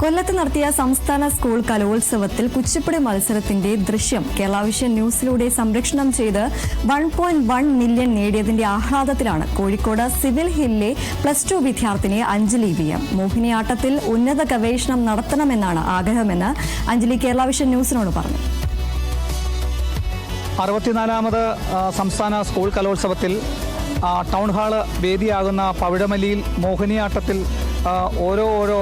കൊല്ലത്ത് നടത്തിയ സംസ്ഥാന സ്കൂൾ കലോത്സവത്തിൽ കുച്ചിപ്പുടി മത്സരത്തിന്റെ ദൃശ്യം കേരള ന്യൂസിലൂടെ സംരക്ഷണം ചെയ്ത് വൺ പോയിന്റ് വൺ മില്യൺ നേടിയതിന്റെ ആഹ്ലാദത്തിലാണ് കോഴിക്കോട് സിവിൽ ഹില്ലിലെ പ്ലസ് ടു വിദ്യാർത്ഥിനി അഞ്ജലി വി എം മോഹിനിയാട്ടത്തിൽ ഉന്നത ഗവേഷണം നടത്തണമെന്നാണ് ആഗ്രഹമെന്ന് അഞ്ജലി കേരള വിഷൻ ന്യൂസിനോട് പറഞ്ഞു. അറുപത്തിനാലാമത് സംസ്ഥാന സ്കൂൾ കലോത്സവത്തിൽ ടൗൺ ഹാൾ വേദിയാകുന്ന പവിഴമല്ലിയിൽ മോഹിനിയാട്ടത്തിൽ ഓരോ ഓരോ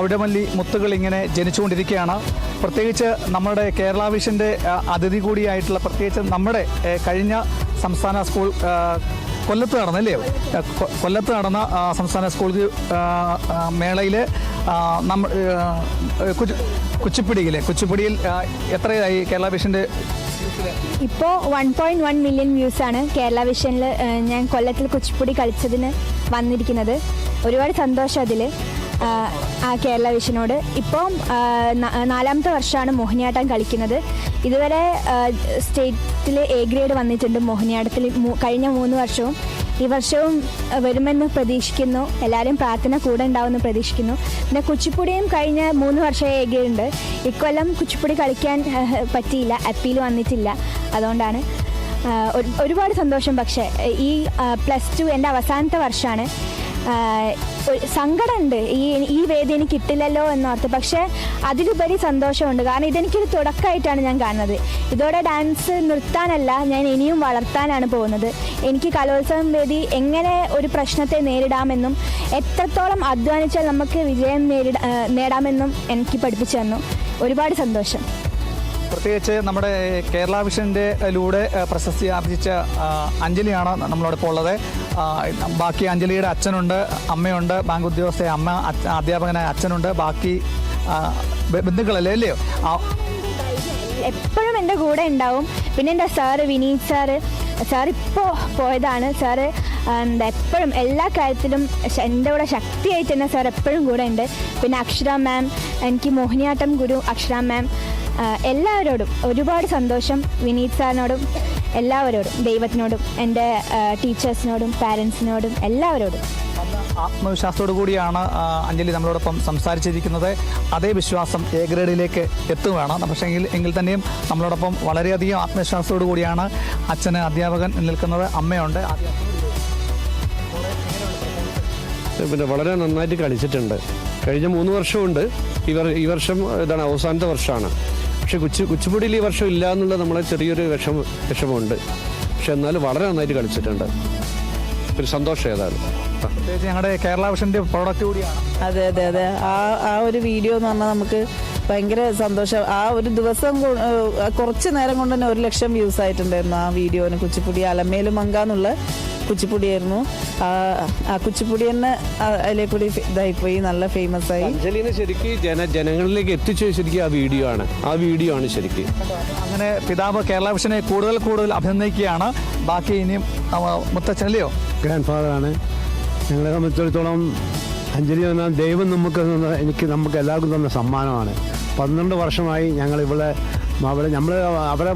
ഓരോ മല്ലി മുത്തുകൾ ഇങ്ങനെ ജനിച്ചുകൊണ്ടിരിക്കുകയാണ്. പ്രത്യേകിച്ച് നമ്മുടെ കേരള വിഷന്റെ അതിഥി കൂടിയായിട്ടുള്ള പ്രത്യേകിച്ച് നമ്മുടെ കഴിഞ്ഞ സംസ്ഥാന സ്കൂൾ കൊല്ലത്ത് നടന്നല്ലേ കൊല്ലത്ത് നടന്ന സംസ്ഥാന സ്കൂൾ മേളയിൽ നമ്മ കുച്ചിപ്പിടിയിലെ കുച്ചിപ്പിടിയിൽ എത്രയായി കേരള വിഷന്റെ? ഇപ്പോൾ one point one million views ആണ് കേരള വിഷനിൽ ഞാൻ കൊല്ലത്തിൽ കുച്ചിപ്പുടി കളിച്ചതിന് വന്നിരിക്കുന്നത്. ഒരുപാട് സന്തോഷം അതിൽ കേരള വിഷനോട് ഇപ്പം നാലാമത്തെ വർഷമാണ് മോഹിനിയാട്ടം കളിക്കുന്നത്. ഇതുവരെ സ്റ്റേറ്റിൽ എ ഗ്രേഡ് വന്നിട്ടുണ്ട് മോഹിനിയാട്ടത്തിൽ കഴിഞ്ഞ മൂന്ന് വർഷവും. ഈ വർഷവും വരുമെന്ന് പ്രതീക്ഷിക്കുന്നു. എല്ലാവരും പ്രാർത്ഥന കൂടെ ഉണ്ടാവുമെന്ന് പ്രതീക്ഷിക്കുന്നു. പിന്നെ കുച്ചിപ്പുടിയും കഴിഞ്ഞ മൂന്ന് വർഷം എ ഗ്രേഡ് ഉണ്ട്. ഇക്കൊല്ലം കുച്ചിപ്പുടി കളിക്കാൻ പറ്റിയില്ല. അപ്പീൽ വന്നിട്ടില്ല. അതുകൊണ്ടാണ് ഒരുപാട് സന്തോഷം. പക്ഷേ ഈ പ്ലസ് ടു എന്റെ അവസാനത്തെ വർഷമാണ്. സങ്കടമുണ്ട്. ഈ ഈ വേദി എനിക്ക് കിട്ടില്ലല്ലോ എന്നോർത്ത് പക്ഷേ അതിലുപരി സന്തോഷമുണ്ട്. കാരണം ഇതെനിക്കൊരു തുടക്കമായിട്ടാണ് ഞാൻ കാണുന്നത്. ഇതോടെ ഡാൻസ് നിർത്താനല്ല ഞാൻ ഇനിയും വളർത്താനാണ് പോകുന്നത്. എനിക്ക് കലോത്സവം വേദി എങ്ങനെ ഒരു പ്രശ്നത്തെ നേരിടാമെന്നും എത്രത്തോളം അധ്വാനിച്ചാൽ നമുക്ക് വിജയം നേരിട നേടാമെന്നും എനിക്ക് പഠിപ്പിച്ചു തന്നു. ഒരുപാട് സന്തോഷം. പ്രത്യേകിച്ച് നമ്മുടെ കേരള വിഷന്റെ ലൂടെ പ്രശസ്തി ആർജിച്ച അഞ്ജലിയാണ് നമ്മളോടൊപ്പം ഉള്ളത്. ബാക്കി അഞ്ജലിയുടെ അച്ഛനുണ്ട് അമ്മയുണ്ട് ബാങ്ക് ഉദ്യോഗസ്ഥ അമ്മ അധ്യാപകനായ അച്ഛനുണ്ട്. ബാക്കി ബന്ധുക്കളല്ലേ അല്ലയോ? എപ്പോഴും എന്റെ കൂടെ ഉണ്ടാവും. പിന്നെ എന്റെ സാറ് വിനീത് സാറ് സാർ ഇപ്പോൾ പോയതാണ്. സാറ് എന്താ എപ്പോഴും എല്ലാ കാര്യത്തിലും എന്റെ കൂടെ ശക്തിയായിട്ട് തന്നെ സാർ എപ്പോഴും കൂടെ ഉണ്ട്. പിന്നെ അക്ഷര മാം എനിക്ക് മോഹിനിയാട്ടം ഗുരു അക്ഷര മാം എല്ലാവരോടും ഒരുപാട് സന്തോഷം വിനീത് സാറിനോടും എല്ലാവരോടും ദൈവത്തിനോടും എന്റെ ടീച്ചേഴ്സിനോടും പാരൻസിനോടും എല്ലാവരോടും. ആത്മവിശ്വാസത്തോടു കൂടിയാണ് അഞ്ജലി നമ്മളോടൊപ്പം സംസാരിച്ചിരിക്കുന്നത്. അതേ വിശ്വാസം എ ഗ്രേഡിലേക്ക് എത്തുകയാണ് പക്ഷേ എങ്കിൽ എങ്കിൽ തന്നെയും നമ്മളോടൊപ്പം വളരെയധികം ആത്മവിശ്വാസത്തോടു കൂടിയാണ് അച്ഛന് അധ്യാപകൻ നിൽക്കുന്നത്. അമ്മയുണ്ട്. പിന്നെ വളരെ നന്നായിട്ട് കളിച്ചിട്ടുണ്ട്. കഴിഞ്ഞ മൂന്ന് വർഷമുണ്ട്. ഇവർ ഈ വർഷം ഇതാണ് അവസാനത്തെ വർഷമാണ്. പക്ഷെ കുച്ചു കുച്ചുപുടിയിൽ ഈ വർഷം ഇല്ല എന്നുള്ള നമ്മളെ ചെറിയൊരു വിഷമ വിഷമമുണ്ട്. പക്ഷെ എന്നാലും വളരെ നന്നായിട്ട് കളിച്ചിട്ടുണ്ട്. ഒരു സന്തോഷം ഏതാണ് പ്രത്യേകിച്ച് ഞങ്ങളുടെ കേരള വിഷന്റെ പ്രോഡക്റ്റ് കൂടിയാണ്. അതെ അതെ അതെ. ആ ആ ഒരു വീഡിയോ എന്ന് പറഞ്ഞാൽ നമുക്ക് ഭയങ്കര സന്തോഷം. ആ ഒരു ദിവസം കുറച്ച് നേരം കൊണ്ട് തന്നെ ഒരു ലക്ഷം വ്യൂസ് ആയിട്ടുണ്ടായിരുന്നു ആ വീഡിയോന് കുച്ചിപ്പുടി അലമേലും മങ്ക എന്നുള്ള കുച്ചിപ്പുടിയായിരുന്നു. ആ ആ കുച്ചിപ്പുടി തന്നെ അതിലെ കൂടി ഇതായിപ്പോയി നല്ല ഫേമസ് ആയി. അഞ്ജലിനെ ശരിക്കും ജന ജനങ്ങളിലേക്ക് എത്തിച്ചു ശരിക്കും ആ വീഡിയോ ആണ്. ആ വീഡിയോ ആണ് ശരിക്കും. അങ്ങനെ പിതാവ് കേരള വിഷനെ കൂടുതൽ കൂടുതൽ അഭിനന്ദിക്കുകയാണ്. ബാക്കി ഇനിയും മുത്തച്ഛനല്ലയോ? ഗ്രാൻഡ് ആണ്. ഞങ്ങളെ സംബന്ധിച്ചിടത്തോളം അഞ്ജലി എന്ന ദൈവം നമുക്ക് എനിക്ക് നമുക്ക് എല്ലാവർക്കും തന്ന സമ്മാനമാണ്. പന്ത്രണ്ട് വർഷമായി ഞങ്ങൾ ഇവിടെ അവിടെ നമ്മൾ അവരെ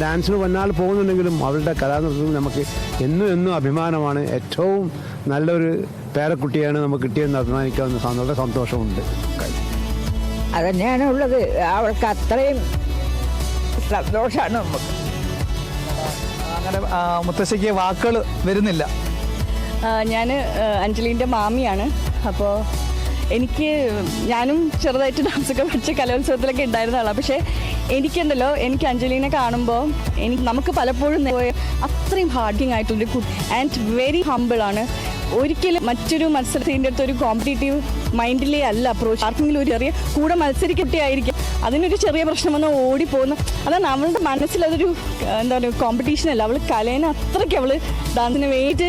ഡാൻസിന് വന്നാൽ പോകുന്നുണ്ടെങ്കിലും അവരുടെ കലാനൃത്തത്തിൽ നമുക്ക് എന്നും എന്നും അഭിമാനമാണ്. ഏറ്റവും നല്ലൊരു പേരക്കുട്ടിയാണ് നമുക്ക് കിട്ടിയെന്ന് അഭിമാനിക്കാവുന്ന വളരെ സന്തോഷമുണ്ട്. അതന്നെയാണ് ഉള്ളത് അവൾക്ക് അത്രയും സന്തോഷമാണ് നമുക്ക്. അങ്ങനെ മുത്തശ്ശിക്ക് വാക്കുകൾ വരുന്നില്ല. ഞാൻ അഞ്ജലിന്റെ മാമിയാണ്. അപ്പോൾ എനിക്ക് ഞാനും ചെറുതായിട്ട് ഡാൻസൊക്കെ പഠിച്ച കലോത്സവത്തിലൊക്കെ ഉണ്ടായിരുന്ന ആളാണ് പക്ഷേ എനിക്കുണ്ടല്ലോ എനിക്ക് അഞ്ജലിനെ കാണുമ്പോൾ എനിക്ക് നമുക്ക് പലപ്പോഴും അത്രയും ഹാർഡിങ് ആയിട്ടൊരു ആൻഡ് വെരി ഹമ്പിളാണ് ഒരിക്കലും മറ്റൊരു മത്സരത്തിന്റെ അടുത്ത് ഒരു കോമ്പറ്റേറ്റീവ് മൈൻഡിലേ അല്ല അപ്രോച്ച് ആർക്കെങ്കിലും ഒരു ചെറിയ കൂടെ മത്സരിക്കുട്ടിയായിരിക്കും അതിനൊരു ചെറിയ പ്രശ്നം വന്നാൽ ഓടിപ്പോകുന്നു അതാണ് അവളുടെ മനസ്സിൽ അതൊരു എന്താ പറയുക കോമ്പറ്റീഷൻ അല്ല. അവൾ കലേനെ അത്രയ്ക്ക് അവൾ ഡാൻസിന് വേണ്ടിയിട്ട്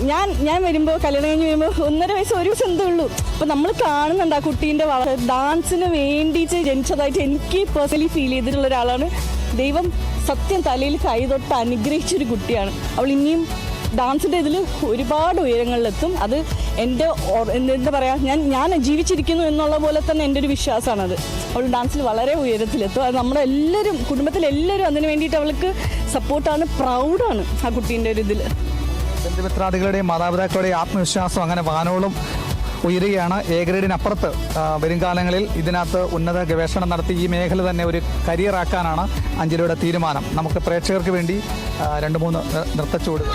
ഞാൻ ഞാൻ വരുമ്പോൾ കല്യാണം കഴിഞ്ഞ് വരുമ്പോൾ ഒന്നര വയസ്സ് ഒരു ദിവസം എന്തേ ഉള്ളൂ. അപ്പം നമ്മൾ കാണുന്നുണ്ട് ആ കുട്ടീന്റെ ഡാൻസിന് വേണ്ടിയിട്ട് ജനിച്ചതായിട്ട് എനിക്ക് പേഴ്സണലി ഫീൽ ചെയ്തിട്ടുള്ള ഒരാളാണ്. ദൈവം സത്യം തലയിൽ കൈ തൊട്ട് അനുഗ്രഹിച്ചൊരു കുട്ടിയാണ്. അവൾ ഇനിയും ഡാൻസിന്റെ ഇതിൽ ഒരുപാട് ഉയരങ്ങളിലെത്തും. അത് എന്റെ എന്താ പറയുക ഞാൻ ഞാൻ ജീവിച്ചിരിക്കുന്നു എന്നുള്ള പോലെ തന്നെ എന്റെ ഒരു വിശ്വാസമാണത്. അവൾ ഡാൻസിൽ വളരെ ഉയരത്തിലെത്തും. അത് നമ്മുടെ എല്ലാവരും കുടുംബത്തിലെല്ലാവരും അതിന് വേണ്ടിയിട്ട് അവൾക്ക് സപ്പോർട്ടാണ് പ്രൗഡാണ് ആ കുട്ടീന്റെ ഒരു ഇതിൽ ബന്ധുമിത്രാദികളുടെയും മാതാപിതാക്കളുടെയും ആത്മവിശ്വാസം അങ്ങനെ വാനോളം ഉയരുകയാണ്. എ ഗ്രേഡിനപ്പുറത്ത് ആ, വരും കാലങ്ങളിൽ ഇതിനകത്ത് ഉന്നത ഗവേഷണം നടത്തി ഈ മേഖല തന്നെ ഒരു കരിയറാക്കാനാണ് അഞ്ജലിയുടെ തീരുമാനം. നമുക്ക് പ്രേക്ഷകർക്ക് വേണ്ടി രണ്ട് മൂന്ന് നൃത്തച്ചുവടുകൾ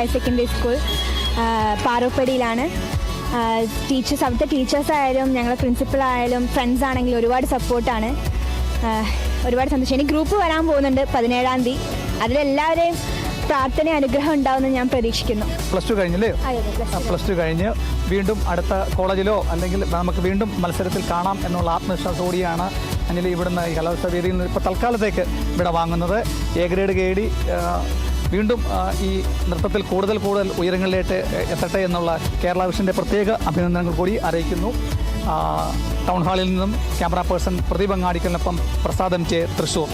ഹയർ സെക്കൻഡറി സ്കൂൾ പാറോപ്പടിയിലാണ്. ടീച്ചേഴ്സ് അവിടുത്തെ ടീച്ചേഴ്സ് ആയാലും ഞങ്ങളെ പ്രിൻസിപ്പൾ ആയാലും ഫ്രണ്ട്സ് ആണെങ്കിലും ഒരുപാട് സപ്പോർട്ടാണ് ഒരുപാട് സന്തോഷം. ഇനി ഗ്രൂപ്പ് വരാൻ പോകുന്നുണ്ട് പതിനേഴാം തീയതി. അതിലെല്ലാവരെയും പ്രാർത്ഥന അനുഗ്രഹം ഉണ്ടാവുമെന്ന് ഞാൻ പ്രതീക്ഷിക്കുന്നു. പ്ലസ് ടു കഴിഞ്ഞല്ലേ. പ്ലസ് ടു കഴിഞ്ഞ് വീണ്ടും അടുത്ത കോളേജിലോ അല്ലെങ്കിൽ നമുക്ക് വീണ്ടും മത്സരത്തിൽ കാണാം എന്നുള്ള ആത്മവിശ്വാസത്തോടെയാണ് അഞ്ജലി ഇവിടുന്ന് ഈ കലോത്സവ വേദിയിൽ നിന്ന് ഇപ്പോൾ തൽക്കാലത്തേക്ക് ഇവിടെ വാങ്ങുന്നത്. എ ഗ്രേഡ് കേടി വീണ്ടും ഈ നൃത്തത്തിൽ കൂടുതൽ കൂടുതൽ ഉയരങ്ങളിലേക്ക് എത്തട്ടെ എന്നുള്ള കേരള വിഷന്റെ പ്രത്യേക അഭിനന്ദനങ്ങൾ കൂടി അറിയിക്കുന്നു. ടൗൺ ഹാളിൽ നിന്നും ക്യാമറ പേഴ്സൺ പ്രദീപ് അങ്ങാടിക്കലിനൊപ്പം പ്രസാദം ചെ തൃശൂർ.